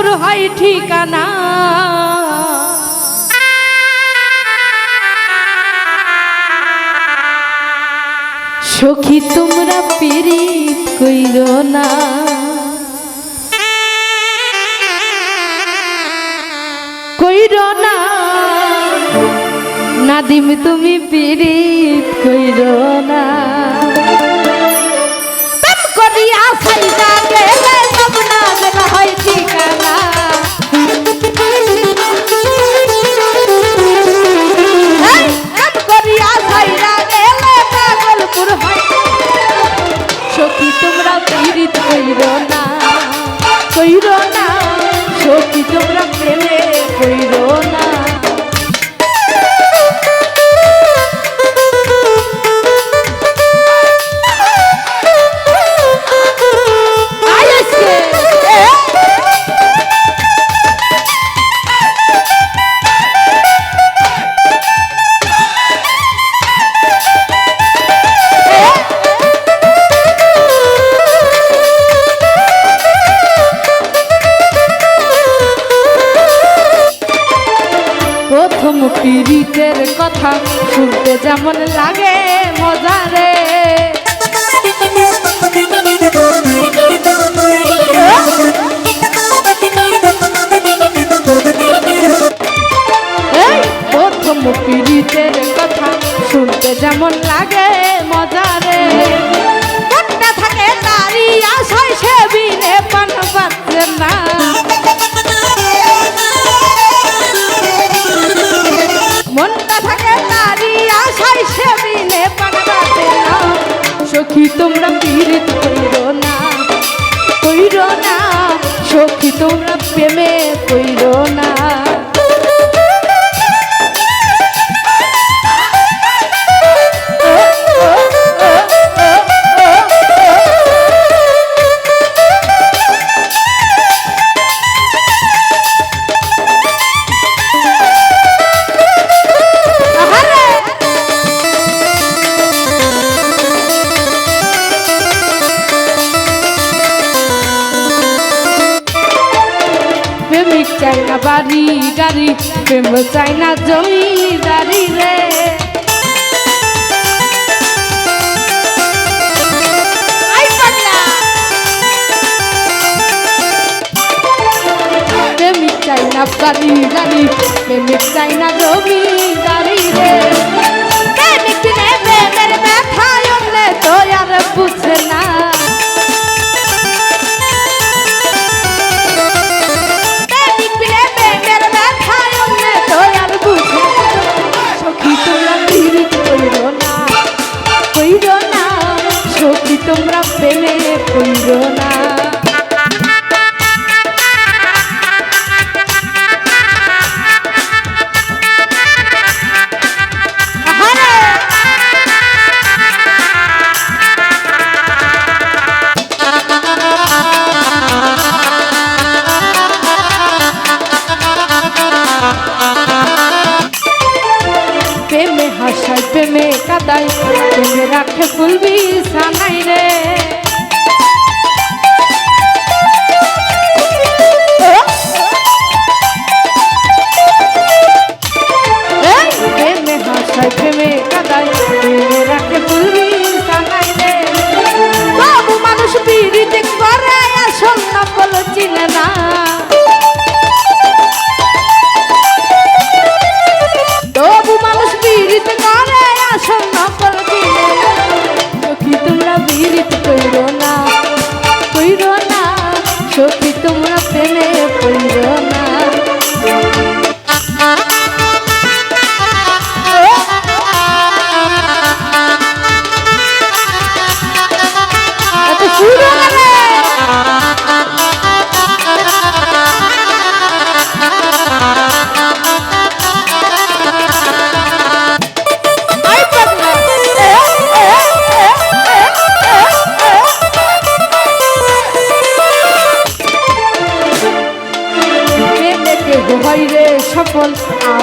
হয় ঠিকানা। সখী, তোমরা পীড়িত কইর না। কইর না। নাদিম, তুমি পীড়িত কইর না। করিয়া সাইদা গেলে সব নাজল হয় ঠিকানা। সখী তোমরা প্রেমে কইর পীড়িতের কথা শুনতে যেমন লাগে মজারে প্রথম পীড়িতের কথা শুনতে যেমন লাগে মজারে থাকে তারই আশায় সে বিনে পান পাচ্ছে না। সখী তোমরা পীড়িত কইর না। কইর না সখী তোমরা প্রেমে চাই না বাড়ি গাড়ি প্রেম চাই না জমিদারি রে। প্রেমিক চাই না বাড়ি গাড়ি প্রেমিক চাই না জমিদারি রে।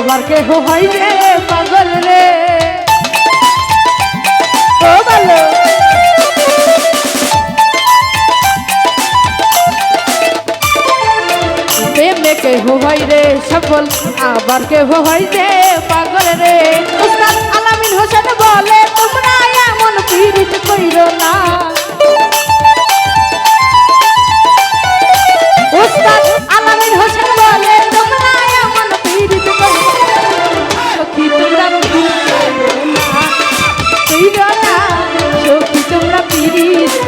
আবার কেহ হয় পাগল রে? আবার কে হয় পাগল রে? আলামিন হোসেন বলে, তোমরা এমন পীড়িত না।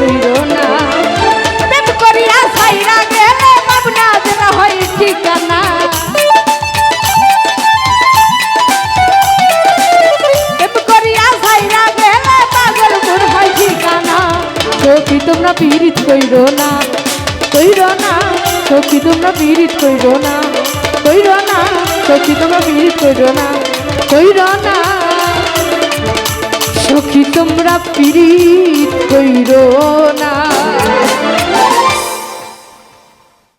কইরো না। প্রেম করিয়া ছাইরা গেলে ছাইরা পাগল মোর হয় ঠিকানা। সখী তোমরা পীড়িত কইরো না কইরো না। সখী তোমরা পীড়িত কইরো না কইরো না। সখী তোমরা পীড়িত কইরো না কইরো না। সখী তোমরা পীড়িত কইরো না।